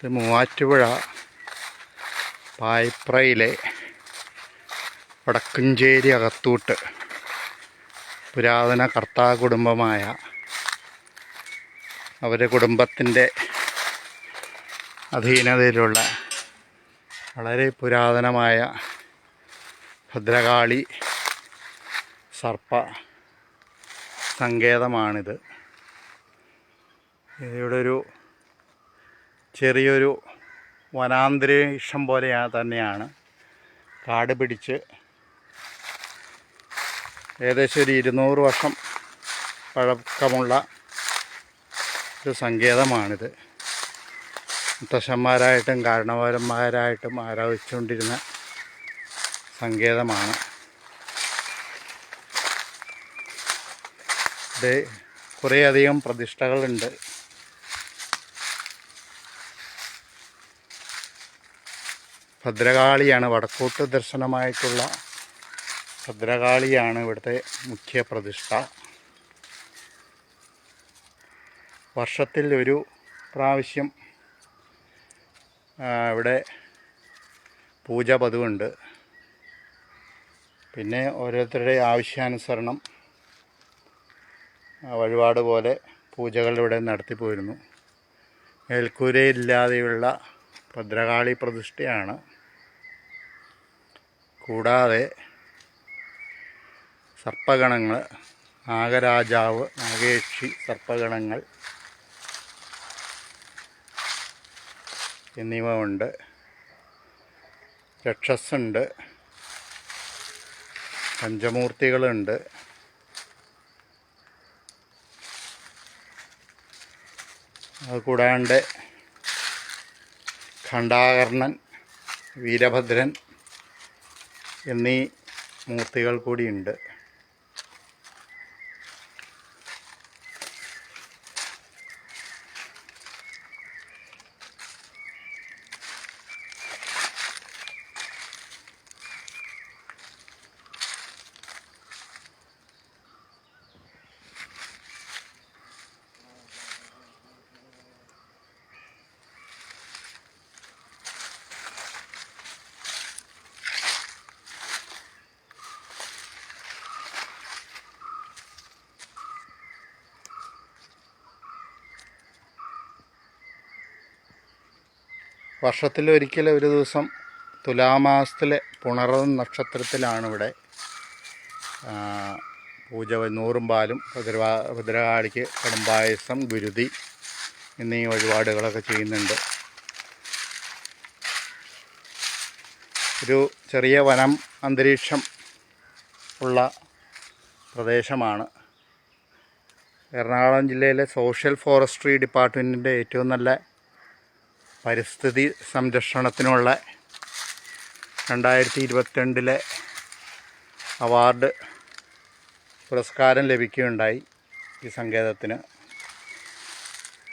ഇത് മൂവാറ്റുപുഴ പായ്പ്രയിലെ വടക്കുംചേരി അകത്തൂട്ട് പുരാതന കർത്താ കുടുംബമായ അവരുടെ കുടുംബത്തിന്റെ അധീനതയിലുള്ള വളരെ പുരാതനമായ ഭദ്രകാളി സർപ്പ സങ്കേതമാണിത്. ഇവിടെ ഒരു ചെറിയൊരു വനാന്തരീക്ഷം പോലെ തന്നെയാണ്. കാട് പിടിച്ച് ഏകദേശം ഒരു ഇരുന്നൂറ് വർഷം പഴക്കമുള്ള ഒരു സങ്കേതമാണിത്. മുത്തശ്ശന്മാരായിട്ടും കാരണവരന്മാരായിട്ടും ആരാധിച്ചുകൊണ്ടിരുന്ന സങ്കേതമാണ്. കുറേയധികം പ്രതിഷ്ഠകളുണ്ട്. ഭദ്രകാളിയാണ്. വടക്കോട്ട് ദർശനമായിട്ടുള്ള ഭദ്രകാളിയാണ് ഇവിടുത്തെ മുഖ്യ പ്രതിഷ്ഠ. വർഷത്തിൽ ഒരു പ്രാവശ്യം ഇവിടെ പൂജ പതിവുണ്ട് പിന്നെ ഓരോരുത്തരുടെ ആവശ്യാനുസരണം വഴിപാട് പോലെ പൂജകൾ ഇവിടെ നടത്തിപ്പോയിരുന്നു മേൽക്കൂരയില്ലാതെയുള്ള ഭദ്രകാളി പ്രതിഷ്ഠയാണ്. കൂടാതെ സർപ്പഗണങ്ങൾ നാഗരാജാവ് നാഗേക്ഷി സർപ്പഗണങ്ങൾ എന്നിവ ഉണ്ട് രക്ഷസുണ്ട് പഞ്ചമൂർത്തികളുണ്ട്. അത് കൂടാണ്ട് ഖണ്ഡാകർണൻ വീരഭദ്രൻ എന്നീ മൂർത്തികൾ കൂടിയുണ്ട്. വർഷത്തിലൊരിക്കൽ ഒരു ദിവസം തുലാമാസത്തിലെ പുണർന്ന നക്ഷത്രത്തിലാണ് ഇവിടെ പൂജ നൂറും പാലും ഭദ്രവാ ഭദ്രകാളിക്ക് കടുംപായസം ഗുരുതി എന്നീ വഴിപാടുകളൊക്കെ ചെയ്യുന്നുണ്ട്. ഒരു ചെറിയ വനം അന്തരീക്ഷം ഉള്ള പ്രദേശമാണ്. എറണാകുളം ജില്ലയിലെ സോഷ്യൽ ഫോറസ്ട്രി ഡിപ്പാർട്ട്മെന്റിന്റെ ഏറ്റവും നല്ല പരിസ്ഥിതി സംരക്ഷണത്തിനുള്ള രണ്ടായിരത്തി ഇരുപത്തിരണ്ടിലെ അവാർഡ് പുരസ്കാരം ലഭിക്കുകയുണ്ടായി. ഈ സങ്കേതത്തിന്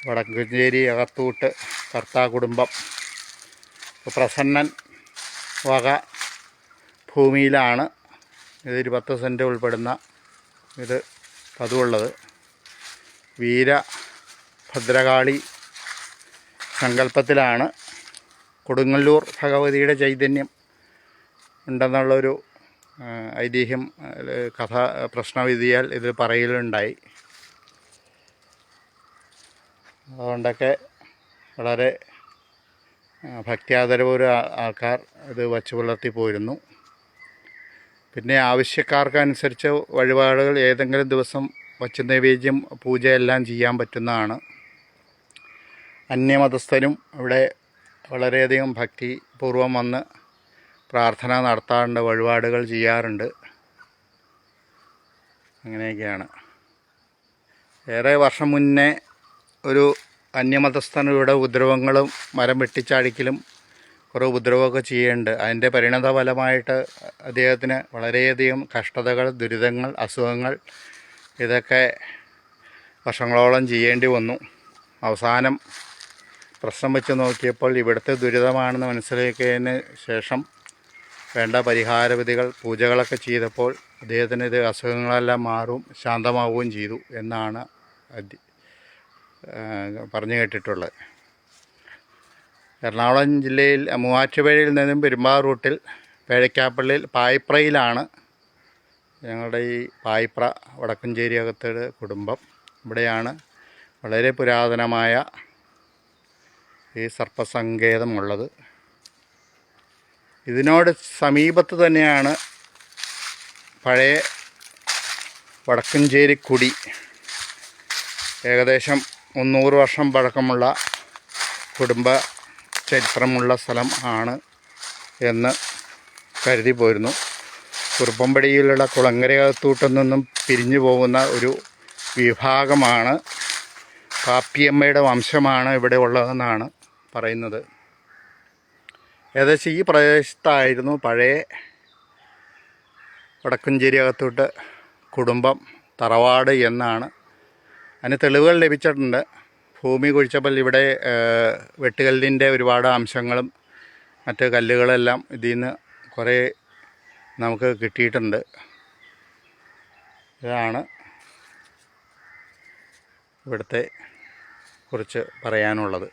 വടക്കുഞ്ചേരി അകത്തൂട്ട് കർത്താ കുടുംബം പ്രസന്നൻ വക ഭൂമിയിലാണ്. ഇത് ഇരുപത്ത് സെന്റ് ഉൾപ്പെടുന്ന ഇത് പതിവുള്ളത്. വീര ഭദ്രകാളി സങ്കല്പത്തിലാണ് കൊടുങ്ങല്ലൂർ ഭഗവതിയുടെ ചൈതന്യം ഉണ്ടെന്നുള്ളൊരു ഐതിഹ്യം കഥ പ്രശ്നവിധിയാൽ ഇതിൽ പറയലുണ്ടായി. അതുകൊണ്ടൊക്കെ വളരെ ഭക്തിയാദരപൂർവ ആൾക്കാർ ഇത് വച്ചു പുലർത്തി പോയിരുന്നു പിന്നെ ആവശ്യക്കാർക്കനുസരിച്ച് വഴിപാടുകൾ ഏതെങ്കിലും ദിവസം വച്ച് നൈവേദ്യം പൂജയെല്ലാം ചെയ്യാൻ പറ്റുന്നതാണ്. അന്യമതസ്ഥരും ഇവിടെ വളരെയധികം ഭക്തിപൂർവം വന്ന് പ്രാർത്ഥന നടത്താറുണ്ട് വഴിപാടുകൾ ചെയ്യാറുണ്ട്. അങ്ങനെയൊക്കെയാണ്. ഏറെ വർഷം മുന്നേ ഒരു അന്യമതസ്ഥൻ ഇവിടെ ഉപദ്രവങ്ങളും മരം വെട്ടിച്ചാടിക്കലും കുറേ ഉപദ്രവമൊക്കെ ചെയ്യുന്നുണ്ട്. അതിന്റെ പരിണത ഫലമായിട്ട് അദ്ദേഹത്തിന് വളരെയധികം കഷ്ടതകൾ ദുരിതങ്ങൾ അസുഖങ്ങൾ ഇതൊക്കെ വർഷങ്ങളോളം ചെയ്യേണ്ടി വന്നു. അവസാനം പ്രശ്നം വെച്ച് നോക്കിയപ്പോൾ ഇവിടുത്തെ ദുരിതമാണെന്ന് മനസ്സിലാക്കിയതിന് ശേഷം വേണ്ട പരിഹാര വിധികൾ പൂജകളൊക്കെ ചെയ്തപ്പോൾ അദ്ദേഹത്തിന് ഇത് അസുഖങ്ങളെല്ലാം മാറും ശാന്തമാവുകയും ചെയ്തു എന്നാണ് പറഞ്ഞു കേട്ടിട്ടുള്ളത്. എറണാകുളം ജില്ലയിൽ മൂവാറ്റുപുഴയിൽ നിന്നും പെരുമ്പാവൂർ റൂട്ടിൽ പേഴക്കാപ്പള്ളിയിൽ പായിപ്രയിലാണ് ഞങ്ങളുടെ ഈ പായിപ്ര വടക്കഞ്ചേരി അകത്തേട് കുടുംബം. ഇവിടെയാണ് വളരെ പുരാതനമായ ഈ സർപ്പസങ്കേതമുള്ളത്. ഇതിനോട് സമീപത്ത് തന്നെയാണ് പഴയ വടക്കഞ്ചേരി കുടി. ഏകദേശം മുന്നൂറ് വർഷം പഴക്കമുള്ള കുടുംബ ചരിത്രമുള്ള സ്ഥലം ആണ് എന്ന് കരുതി പോരുന്നു. കുറുപ്പമ്പടിയിലുള്ള കുളങ്കരകത്തൂട്ടിൽ നിന്നും പിരിഞ്ഞു പോകുന്ന ഒരു വിഭാഗമാണ്. കാപ്പിയമ്മയുടെ വംശമാണ് ഇവിടെ ഉള്ളതെന്നാണ് പറയുന്നത്. ഏകദേശം ഈ പ്രദേശത്തായിരുന്നു പഴയ വടക്കഞ്ചേരി അകത്തോട്ട് കുടുംബം തറവാട് എന്നാണ് അതിന് തെളിവുകൾ ലഭിച്ചിട്ടുണ്ട്. ഭൂമി കുഴിച്ചപ്പോൾ ഇവിടെ വെട്ടുകല്ലിന്റെ ഒരുപാട് അംശങ്ങളും മറ്റ് കല്ലുകളെല്ലാം ഇതിൽ നിന്ന് കുറേ നമുക്ക് കിട്ടിയിട്ടുണ്ട്. ഇതാണ് ഇവിടുത്തെ കുറിച്ച് പറയാനുള്ളത്.